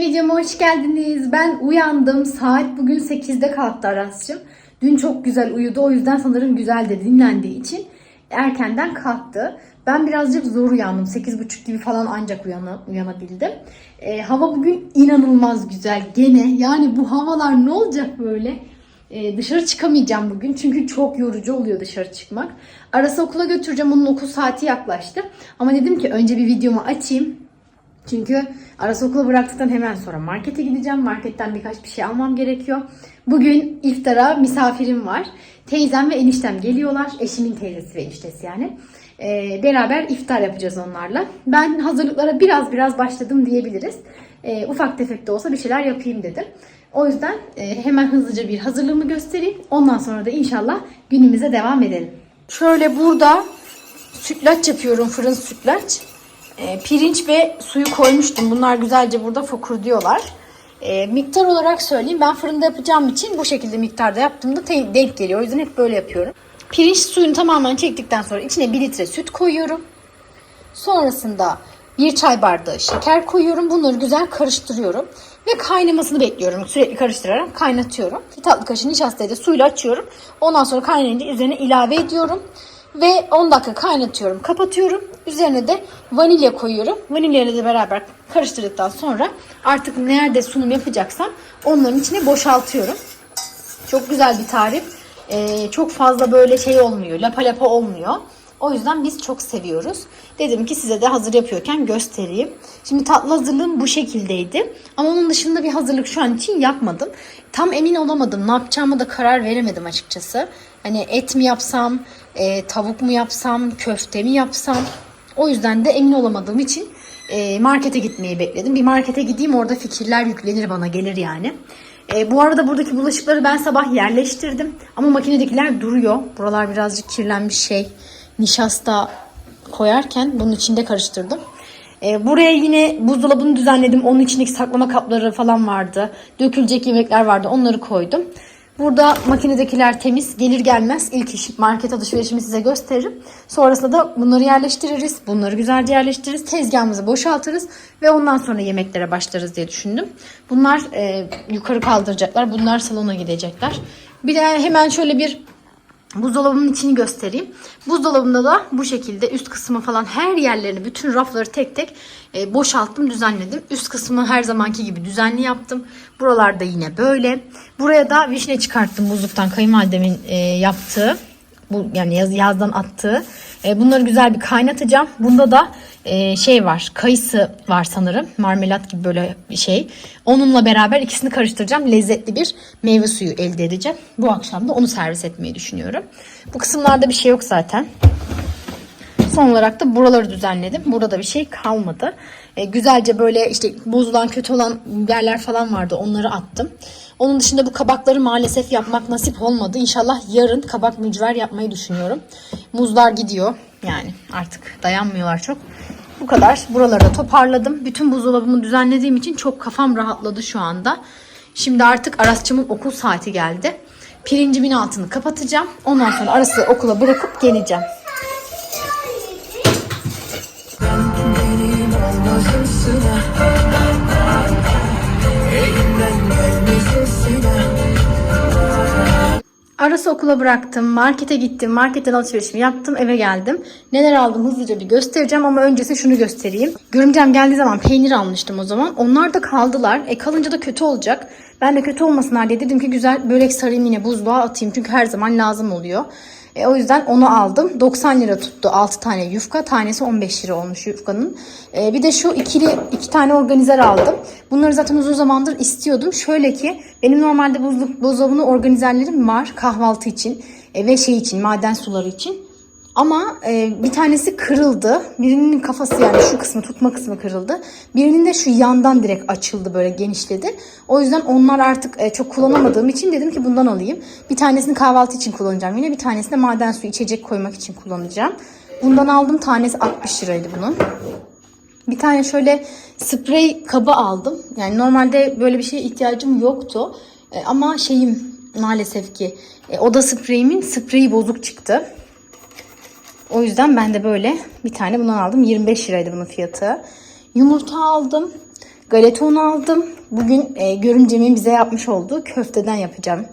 Videoma hoş geldiniz. Ben uyandım. Saat bugün 8'de kalktı Aras'cığım. Dün çok güzel uyudu. O yüzden sanırım güzel de dinlendiği için erkenden kalktı. Ben birazcık zor uyandım. 8.30 gibi falan ancak uyana, uyanabildim. Ee, hava bugün inanılmaz güzel. Gene yani bu havalar ne olacak böyle? Ee, dışarı çıkamayacağım bugün çünkü çok yorucu oluyor dışarı çıkmak. Arası okula götüreceğim. Onun okul saati yaklaştı. Ama dedim ki önce bir videomu açayım. Çünkü arası okula bıraktıktan hemen sonra markete gideceğim. Marketten birkaç bir şey almam gerekiyor. Bugün iftara misafirim var. Teyzem ve eniştem geliyorlar. Eşimin teyzesi ve eniştesi yani. Ee, beraber iftar yapacağız onlarla. Ben hazırlıklara biraz biraz başladım diyebiliriz. Ee, ufak tefek de olsa bir şeyler yapayım dedim. O yüzden e, hemen hızlıca bir hazırlığımı göstereyim. Ondan sonra da inşallah günümüze devam edelim. Şöyle burada sütlaç yapıyorum. Fırın sütlaç. E, pirinç ve suyu koymuştum. Bunlar güzelce burada fokur diyorlar. E, miktar olarak söyleyeyim. Ben fırında yapacağım için bu şekilde miktarda yaptığımda denk geliyor. O yüzden hep böyle yapıyorum. Pirinç suyunu tamamen çektikten sonra içine 1 litre süt koyuyorum. Sonrasında bir çay bardağı şeker koyuyorum. Bunları güzel karıştırıyorum. Ve kaynamasını bekliyorum. Sürekli karıştırarak kaynatıyorum. Bir tatlı kaşığı nişastayı da suyla açıyorum. Ondan sonra kaynayınca üzerine ilave ediyorum. Ve 10 dakika kaynatıyorum. Kapatıyorum. Üzerine de vanilya koyuyorum. Vanilya ile de beraber karıştırdıktan sonra artık nerede sunum yapacaksam onların içine boşaltıyorum. Çok güzel bir tarif. Ee, çok fazla böyle şey olmuyor. Lapa lapa olmuyor. O yüzden biz çok seviyoruz. Dedim ki size de hazır yapıyorken göstereyim. Şimdi tatlı hazırlığım bu şekildeydi. Ama onun dışında bir hazırlık şu an için yapmadım. Tam emin olamadım. Ne yapacağımı da karar veremedim açıkçası. Hani et mi yapsam, e, tavuk mu yapsam, köfte mi yapsam. O yüzden de emin olamadığım için e, markete gitmeyi bekledim. Bir markete gideyim orada fikirler yüklenir bana gelir yani. E, bu arada buradaki bulaşıkları ben sabah yerleştirdim. Ama makinedekiler duruyor. Buralar birazcık kirlenmiş şey. Nişasta koyarken bunun içinde karıştırdım. E, buraya yine buzdolabını düzenledim. Onun içindeki saklama kapları falan vardı. Dökülecek yemekler vardı. Onları koydum. Burada makinedekiler temiz. Gelir gelmez ilk iş market alışverişimi size gösteririm. Sonrasında da bunları yerleştiririz. Bunları güzelce yerleştiririz. Tezgahımızı boşaltırız. Ve ondan sonra yemeklere başlarız diye düşündüm. Bunlar e, yukarı kaldıracaklar. Bunlar salona gidecekler. Bir de hemen şöyle bir buzdolabının içini göstereyim. Buzdolabında da bu şekilde üst kısmı falan her yerlerini bütün rafları tek tek e, boşalttım düzenledim. Üst kısmı her zamanki gibi düzenli yaptım. Buralarda yine böyle. Buraya da vişne çıkarttım buzluktan kayınvalidemin e, yaptığı. Bu yani yaz, yazdan attığı. E, bunları güzel bir kaynatacağım. Bunda da e, şey var. Kayısı var sanırım. Marmelat gibi böyle bir şey. Onunla beraber ikisini karıştıracağım. Lezzetli bir meyve suyu elde edeceğim. Bu akşam da onu servis etmeyi düşünüyorum. Bu kısımlarda bir şey yok zaten. Son olarak da buraları düzenledim. Burada bir şey kalmadı. E, güzelce böyle işte bozulan kötü olan yerler falan vardı. Onları attım. Onun dışında bu kabakları maalesef yapmak nasip olmadı. İnşallah yarın kabak mücver yapmayı düşünüyorum. Muzlar gidiyor. Yani artık dayanmıyorlar çok. Bu kadar. Buraları da toparladım. Bütün buzdolabımı düzenlediğim için çok kafam rahatladı şu anda. Şimdi artık Arasçımın okul saati geldi. Pirincimin altını kapatacağım. Ondan sonra Aras'ı okula bırakıp geleceğim. olmazısına Aras'ı okula bıraktım. Markete gittim. Marketten alışverişimi yaptım. Eve geldim. Neler aldım hızlıca bir göstereceğim ama öncesi şunu göstereyim. Görümcem geldiği zaman peynir almıştım o zaman. Onlar da kaldılar. E kalınca da kötü olacak. Ben de kötü olmasınlar diye dedim ki güzel börek sarayım yine buzluğa atayım. Çünkü her zaman lazım oluyor. E, o yüzden onu aldım. 90 lira tuttu 6 tane yufka. Tanesi 15 lira olmuş yufkanın. E, bir de şu ikili iki tane organizer aldım. Bunları zaten uzun zamandır istiyordum. Şöyle ki benim normalde buzluk buzdolabında organizerlerim var kahvaltı için e, ve şey için maden suları için. Ama e, bir tanesi kırıldı. Birinin kafası yani şu kısmı tutma kısmı kırıldı. Birinin de şu yandan direkt açıldı böyle genişledi. O yüzden onlar artık e, çok kullanamadığım için dedim ki bundan alayım. Bir tanesini kahvaltı için kullanacağım. Yine bir tanesini de maden suyu içecek koymak için kullanacağım. Bundan aldım. Tanesi 60 liraydı bunun. Bir tane şöyle sprey kabı aldım. Yani normalde böyle bir şeye ihtiyacım yoktu. E, ama şeyim maalesef ki e, oda spreyimin spreyi bozuk çıktı. O yüzden ben de böyle bir tane bundan aldım. 25 liraydı bunun fiyatı. Yumurta aldım. Galeta unu aldım. Bugün e, görümcemin bize yapmış olduğu köfteden yapacağım.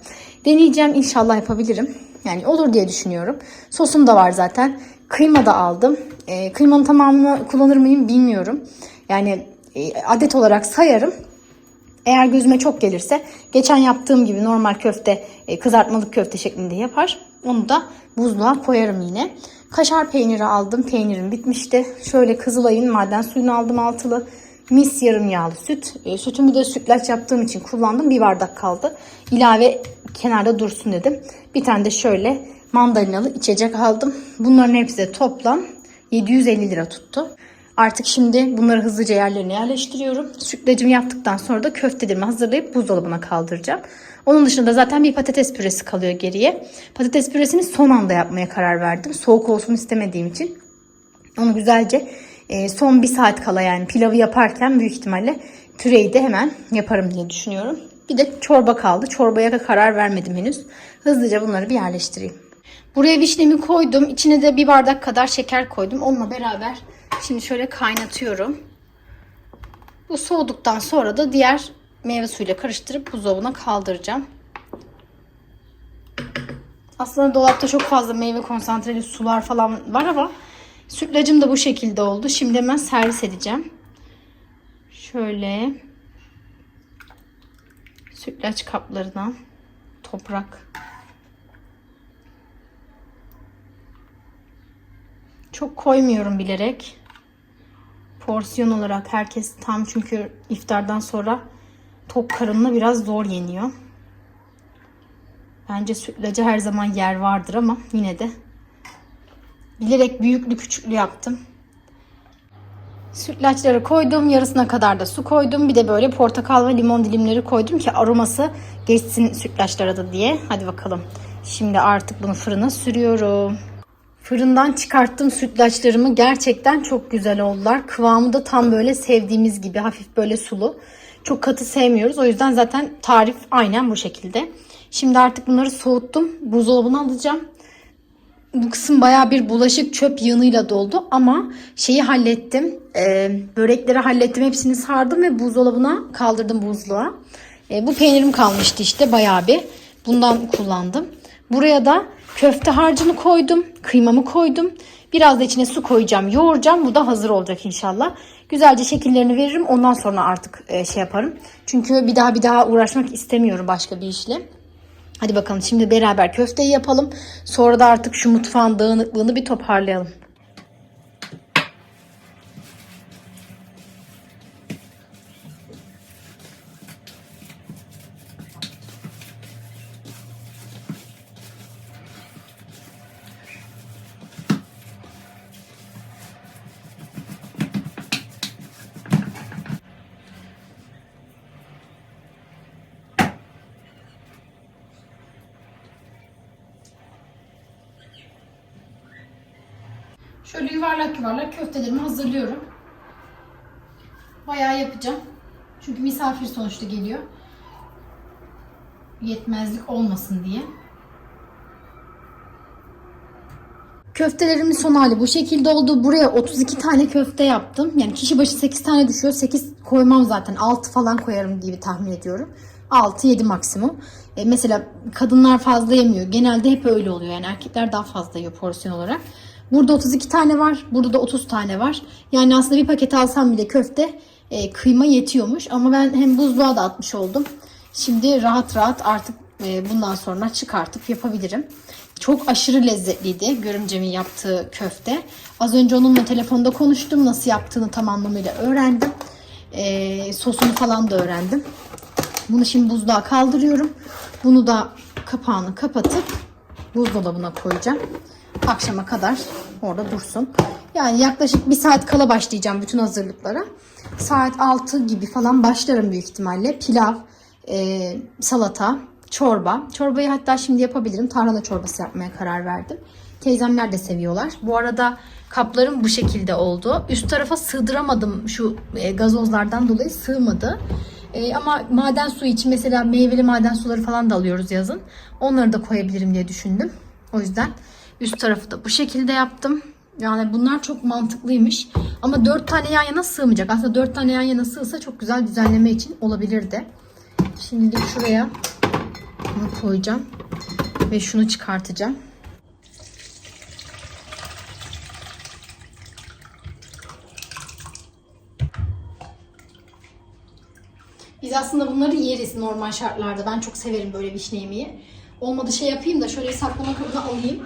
Deneyeceğim inşallah yapabilirim. Yani olur diye düşünüyorum. Sosum da var zaten. Kıyma da aldım. E, kıymanın tamamını kullanır mıyım bilmiyorum. Yani e, adet olarak sayarım. Eğer gözüme çok gelirse geçen yaptığım gibi normal köfte e, kızartmalık köfte şeklinde yapar. Onu da buzluğa koyarım yine. Kaşar peyniri aldım. Peynirim bitmişti. Şöyle Kızılay'ın maden suyunu aldım altılı. Mis yarım yağlı süt. E, sütümü de sütlaç yaptığım için kullandım. Bir bardak kaldı. İlave kenarda dursun dedim. Bir tane de şöyle mandalinalı içecek aldım. Bunların hepsi de toplam 750 lira tuttu. Artık şimdi bunları hızlıca yerlerine yerleştiriyorum. Sütlacımı yaptıktan sonra da köftelerimi hazırlayıp buzdolabına kaldıracağım. Onun dışında zaten bir patates püresi kalıyor geriye. Patates püresini son anda yapmaya karar verdim. Soğuk olsun istemediğim için. Onu güzelce e, son bir saat kala yani pilavı yaparken büyük ihtimalle püreyi de hemen yaparım diye düşünüyorum. Bir de çorba kaldı. Çorbaya da karar vermedim henüz. Hızlıca bunları bir yerleştireyim. Buraya vişnemi koydum. İçine de bir bardak kadar şeker koydum. Onunla beraber şimdi şöyle kaynatıyorum. Bu soğuduktan sonra da diğer meyve suyuyla karıştırıp buzdolabına kaldıracağım. Aslında dolapta çok fazla meyve konsantreli sular falan var ama sütlacım da bu şekilde oldu. Şimdi hemen servis edeceğim. Şöyle sütlaç kaplarına toprak Çok koymuyorum bilerek. Porsiyon olarak herkes tam çünkü iftardan sonra tok karınla biraz zor yeniyor. Bence sütlaca her zaman yer vardır ama yine de bilerek büyüklü küçüklü yaptım. Sütlaçları koydum. Yarısına kadar da su koydum. Bir de böyle portakal ve limon dilimleri koydum ki aroması geçsin sütlaçlara da diye. Hadi bakalım. Şimdi artık bunu fırına sürüyorum. Fırından çıkarttım sütlaçlarımı. Gerçekten çok güzel oldular. Kıvamı da tam böyle sevdiğimiz gibi. Hafif böyle sulu. Çok katı sevmiyoruz. O yüzden zaten tarif aynen bu şekilde. Şimdi artık bunları soğuttum. Buzdolabına alacağım. Bu kısım baya bir bulaşık çöp yığınıyla doldu ama şeyi hallettim. Ee, börekleri hallettim. Hepsini sardım ve buzdolabına kaldırdım buzluğa. Ee, bu peynirim kalmıştı işte baya bir. Bundan kullandım. Buraya da köfte harcını koydum. Kıymamı koydum. Biraz da içine su koyacağım. Yoğuracağım. Bu da hazır olacak inşallah. Güzelce şekillerini veririm. Ondan sonra artık e, şey yaparım. Çünkü bir daha bir daha uğraşmak istemiyorum başka bir işle. Hadi bakalım şimdi beraber köfteyi yapalım. Sonra da artık şu mutfağın dağınıklığını bir toparlayalım. Şöyle yuvarlak yuvarlak köftelerimi hazırlıyorum. Bayağı yapacağım. Çünkü misafir sonuçta geliyor. Yetmezlik olmasın diye. Köftelerimin son hali bu şekilde oldu. Buraya 32 tane köfte yaptım. Yani kişi başı 8 tane düşüyor. 8 koymam zaten. 6 falan koyarım diye tahmin ediyorum. 6-7 maksimum. E, mesela kadınlar fazla yemiyor. Genelde hep öyle oluyor. Yani erkekler daha fazla yiyor porsiyon olarak. Burada 32 tane var. Burada da 30 tane var. Yani aslında bir paket alsam bile köfte e, kıyma yetiyormuş. Ama ben hem buzluğa da atmış oldum. Şimdi rahat rahat artık e, bundan sonra çıkartıp yapabilirim. Çok aşırı lezzetliydi görümcemin yaptığı köfte. Az önce onunla telefonda konuştum. Nasıl yaptığını tam anlamıyla öğrendim. E, sosunu falan da öğrendim. Bunu şimdi buzluğa kaldırıyorum. Bunu da kapağını kapatıp buzdolabına koyacağım. Akşama kadar orada dursun. Yani yaklaşık bir saat kala başlayacağım bütün hazırlıklara. Saat 6 gibi falan başlarım büyük ihtimalle. Pilav, e, salata, çorba. Çorbayı hatta şimdi yapabilirim. Tarhana çorbası yapmaya karar verdim. Teyzemler de seviyorlar. Bu arada kaplarım bu şekilde oldu. Üst tarafa sığdıramadım şu e, gazozlardan dolayı sığmadı. E, ama maden suyu için mesela meyveli maden suları falan da alıyoruz yazın. Onları da koyabilirim diye düşündüm. O yüzden üst tarafı da bu şekilde yaptım. Yani bunlar çok mantıklıymış. Ama 4 tane yan yana sığmayacak. Aslında 4 tane yan yana sığsa çok güzel düzenleme için olabilirdi. Şimdi şuraya bunu koyacağım. Ve şunu çıkartacağım. Biz aslında bunları yeriz normal şartlarda. Ben çok severim böyle vişne yemeği. Olmadı şey yapayım da şöyle saklama kabına alayım.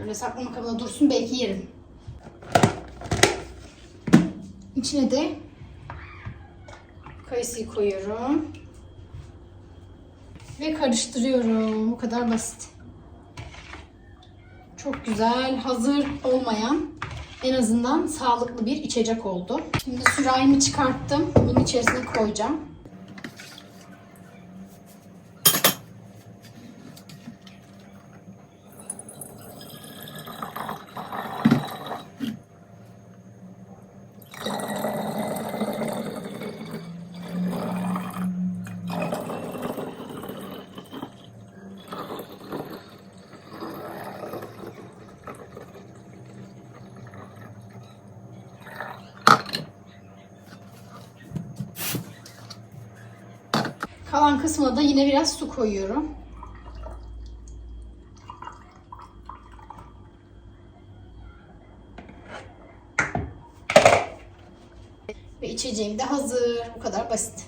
Şöyle saklama kabına dursun belki yerim. İçine de kayısıyı koyuyorum. Ve karıştırıyorum. Bu kadar basit. Çok güzel, hazır olmayan en azından sağlıklı bir içecek oldu. Şimdi sürahimi çıkarttım. Bunun içerisine koyacağım. Kalan kısmına da yine biraz su koyuyorum. Ve içeceğim de hazır. Bu kadar basit.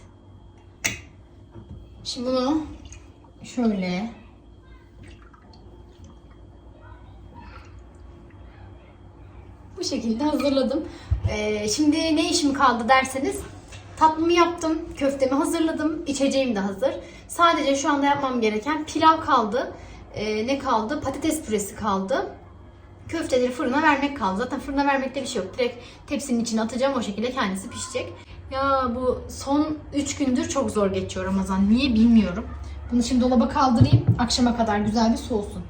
Şimdi bunu şöyle bu şekilde hazırladım. Ee, şimdi ne işim kaldı derseniz tatlımı yaptım, köftemi hazırladım, içeceğim de hazır. Sadece şu anda yapmam gereken pilav kaldı. Ee, ne kaldı? Patates püresi kaldı. Köfteleri fırına vermek kaldı. Zaten fırına vermekte bir şey yok. Direkt tepsinin içine atacağım o şekilde kendisi pişecek. Ya bu son 3 gündür çok zor geçiyor Ramazan. Niye bilmiyorum. Bunu şimdi dolaba kaldırayım. Akşama kadar güzel bir soğusun.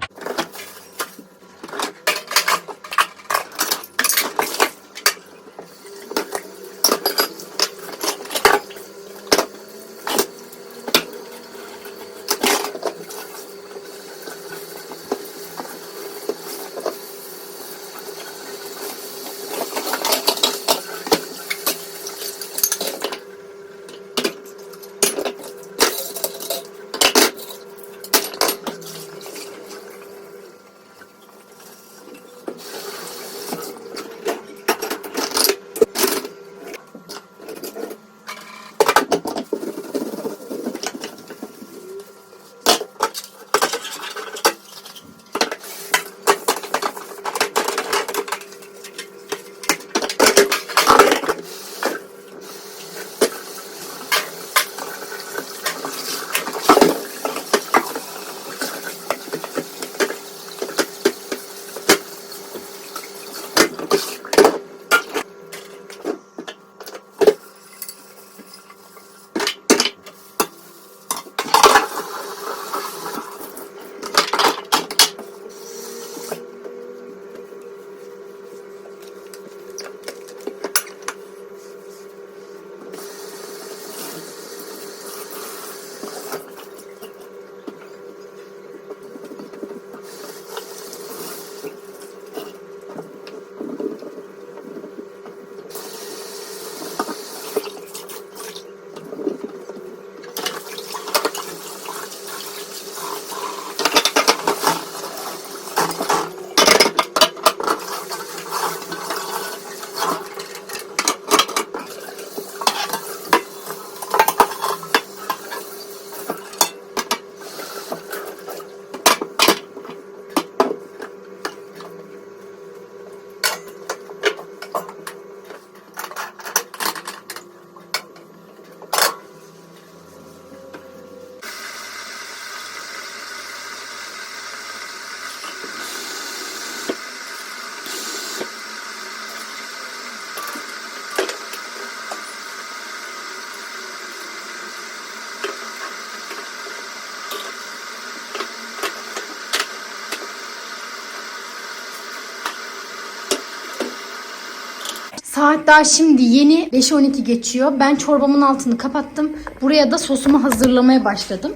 Saat daha şimdi yeni 5-12 geçiyor. Ben çorbamın altını kapattım. Buraya da sosumu hazırlamaya başladım.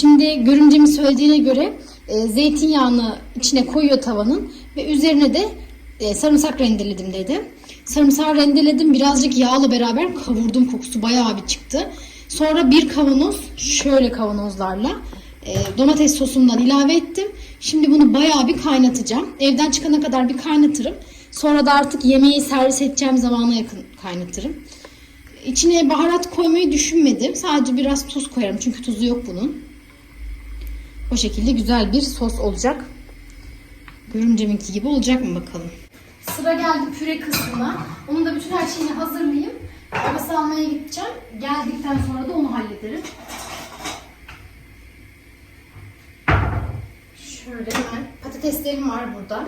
Şimdi görümcemin söylediğine göre e, zeytinyağını içine koyuyor tavanın ve üzerine de e, sarımsak rendeledim dedi. Sarımsağı rendeledim birazcık yağla beraber kavurdum kokusu bayağı bir çıktı. Sonra bir kavanoz şöyle kavanozlarla e, domates sosundan ilave ettim. Şimdi bunu bayağı bir kaynatacağım. Evden çıkana kadar bir kaynatırım. Sonra da artık yemeği servis edeceğim zamana yakın kaynatırım. İçine baharat koymayı düşünmedim. Sadece biraz tuz koyarım çünkü tuzu yok bunun. O şekilde güzel bir sos olacak. Görümceminki gibi olacak mı bakalım. Sıra geldi püre kısmına. Onun da bütün her şeyini hazırlayayım. Arası almaya gideceğim. Geldikten sonra da onu hallederim. Şöyle hemen patateslerim var burada.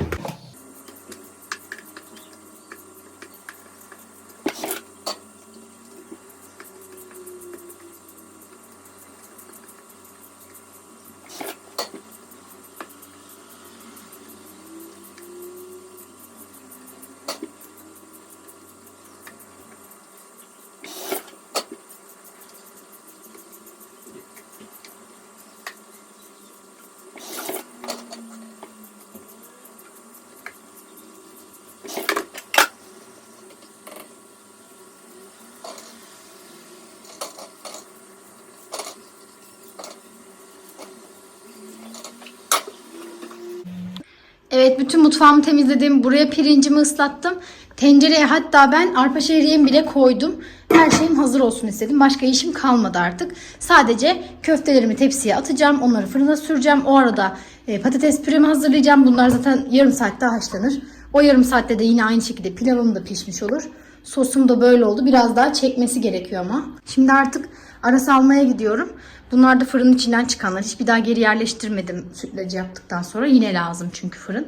Evet bütün mutfağımı temizledim. Buraya pirincimi ıslattım. Tencereye hatta ben arpa şehriyemi bile koydum. Her şeyim hazır olsun istedim. Başka işim kalmadı artık. Sadece köftelerimi tepsiye atacağım. Onları fırına süreceğim. O arada e, patates püremi hazırlayacağım. Bunlar zaten yarım saatte haşlanır. O yarım saatte de yine aynı şekilde pilavım da pişmiş olur. Sosum da böyle oldu. Biraz daha çekmesi gerekiyor ama. Şimdi artık arası almaya gidiyorum. Bunlar da fırının içinden çıkanlar. Hiçbir daha geri yerleştirmedim sütlacı yaptıktan sonra. Yine lazım çünkü fırın.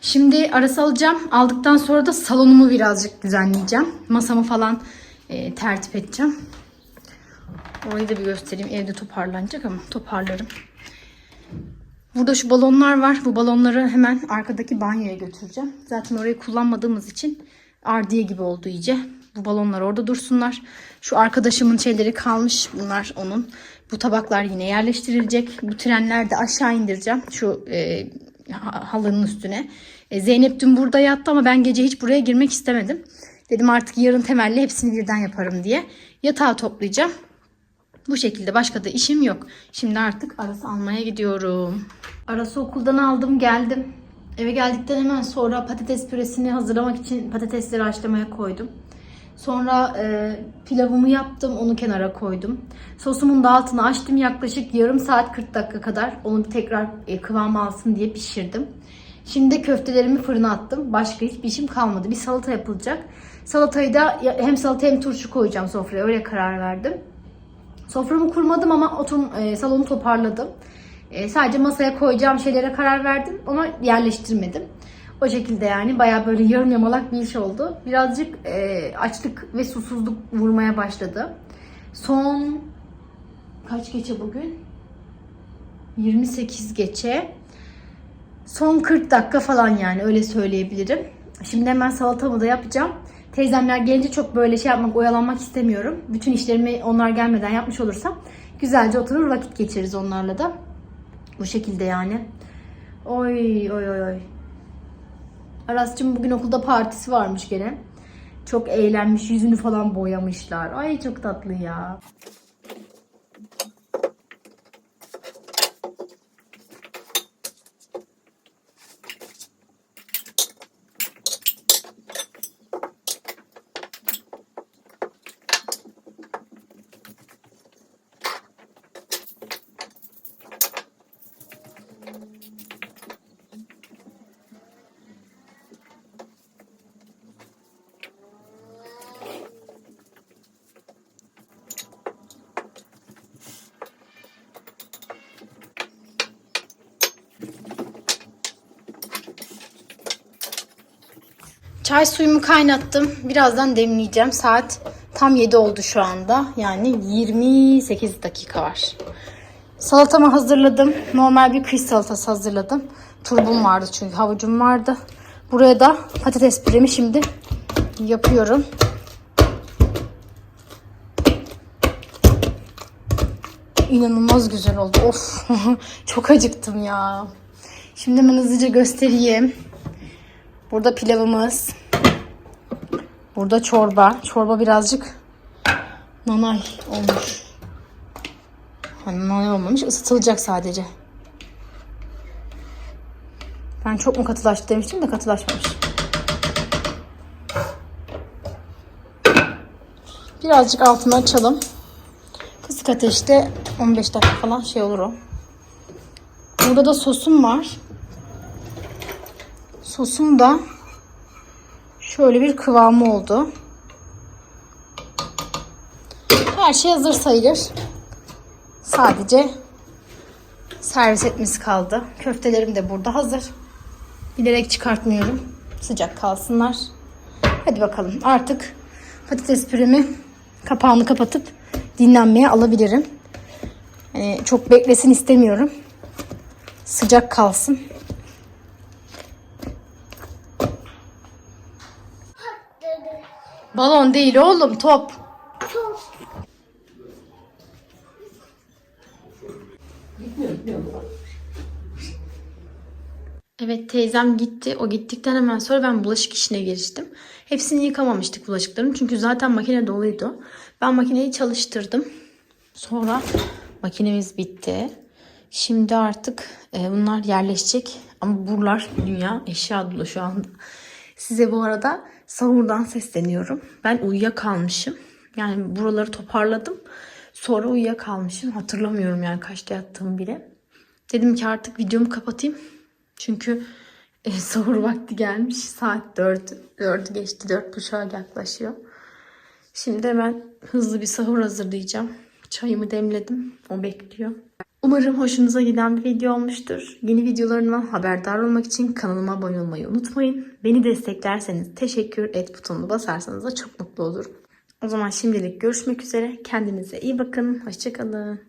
Şimdi arası alacağım. Aldıktan sonra da salonumu birazcık düzenleyeceğim. Masamı falan e, tertip edeceğim. Orayı da bir göstereyim. Evde toparlanacak ama toparlarım. Burada şu balonlar var. Bu balonları hemen arkadaki banyoya götüreceğim. Zaten orayı kullanmadığımız için ardiye gibi oldu iyice. Bu balonlar orada dursunlar. Şu arkadaşımın şeyleri kalmış. Bunlar onun. Bu tabaklar yine yerleştirilecek. Bu trenler de aşağı indireceğim. Şu e, ha- halının üstüne. E, Zeynep dün burada yattı ama ben gece hiç buraya girmek istemedim. Dedim artık yarın temelli hepsini birden yaparım diye. Yatağı toplayacağım. Bu şekilde başka da işim yok. Şimdi artık Aras'ı almaya gidiyorum. Aras'ı okuldan aldım geldim. Eve geldikten hemen sonra patates püresini hazırlamak için patatesleri haşlamaya koydum. Sonra e, pilavımı yaptım onu kenara koydum. Sosumun da altını açtım yaklaşık yarım saat 40 dakika kadar. Onu tekrar e, kıvam alsın diye pişirdim. Şimdi köftelerimi fırına attım. Başka hiçbir işim kalmadı. Bir salata yapılacak. Salatayı da hem salata hem turşu koyacağım sofraya. Öyle karar verdim. Soframı kurmadım ama otum, e, salonu toparladım. E, sadece masaya koyacağım şeylere karar verdim ama yerleştirmedim. O şekilde yani bayağı böyle yarım yamalak bir iş oldu. Birazcık e, açlık ve susuzluk vurmaya başladı. Son kaç geçe bugün? 28 geçe. Son 40 dakika falan yani öyle söyleyebilirim. Şimdi hemen salatamı da yapacağım. Teyzemler gelince çok böyle şey yapmak, oyalanmak istemiyorum. Bütün işlerimi onlar gelmeden yapmış olursam güzelce oturur vakit geçiririz onlarla da. Bu şekilde yani. Oy oy oy oy. Aras'cığım bugün okulda partisi varmış gene. Çok eğlenmiş, yüzünü falan boyamışlar. Ay çok tatlı ya. Çay suyumu kaynattım. Birazdan demleyeceğim. Saat tam 7 oldu şu anda. Yani 28 dakika var. Salatamı hazırladım. Normal bir kış salatası hazırladım. Turbum vardı çünkü havucum vardı. Buraya da patates püremi şimdi yapıyorum. inanılmaz güzel oldu. Of çok acıktım ya. Şimdi hemen hızlıca göstereyim. Burada pilavımız. Burada çorba. Çorba birazcık nanay olmuş. Hani nanay olmamış. ısıtılacak sadece. Ben çok mu katılaştı demiştim de katılaşmamış. Birazcık altını açalım. Kısık ateşte 15 dakika falan şey olur o. Burada da sosum var. Sosum da şöyle bir kıvamı oldu. Her şey hazır sayılır. Sadece servis etmesi kaldı. Köftelerim de burada hazır. Bilerek çıkartmıyorum. Sıcak kalsınlar. Hadi bakalım artık patates püremi kapağını kapatıp dinlenmeye alabilirim. Yani çok beklesin istemiyorum. Sıcak kalsın. Balon değil oğlum top. Evet teyzem gitti. O gittikten hemen sonra ben bulaşık işine giriştim. Hepsini yıkamamıştık bulaşıkların. Çünkü zaten makine doluydu. Ben makineyi çalıştırdım. Sonra makinemiz bitti. Şimdi artık e, bunlar yerleşecek. Ama buralar dünya eşya dolu şu anda. Size bu arada sahurdan sesleniyorum. Ben uyuyakalmışım. Yani buraları toparladım. Sonra uyuyakalmışım. Hatırlamıyorum yani kaçta yattığımı bile. Dedim ki artık videomu kapatayım. Çünkü e, sahur vakti gelmiş. Saat 4. 4'ü geçti. 4.30'a yaklaşıyor. Şimdi hemen hızlı bir sahur hazırlayacağım. Çayımı demledim. O bekliyor. Umarım hoşunuza giden bir video olmuştur. Yeni videolarımdan haberdar olmak için kanalıma abone olmayı unutmayın. Beni desteklerseniz teşekkür et butonunu basarsanız da çok mutlu olurum. O zaman şimdilik görüşmek üzere. Kendinize iyi bakın. Hoşçakalın.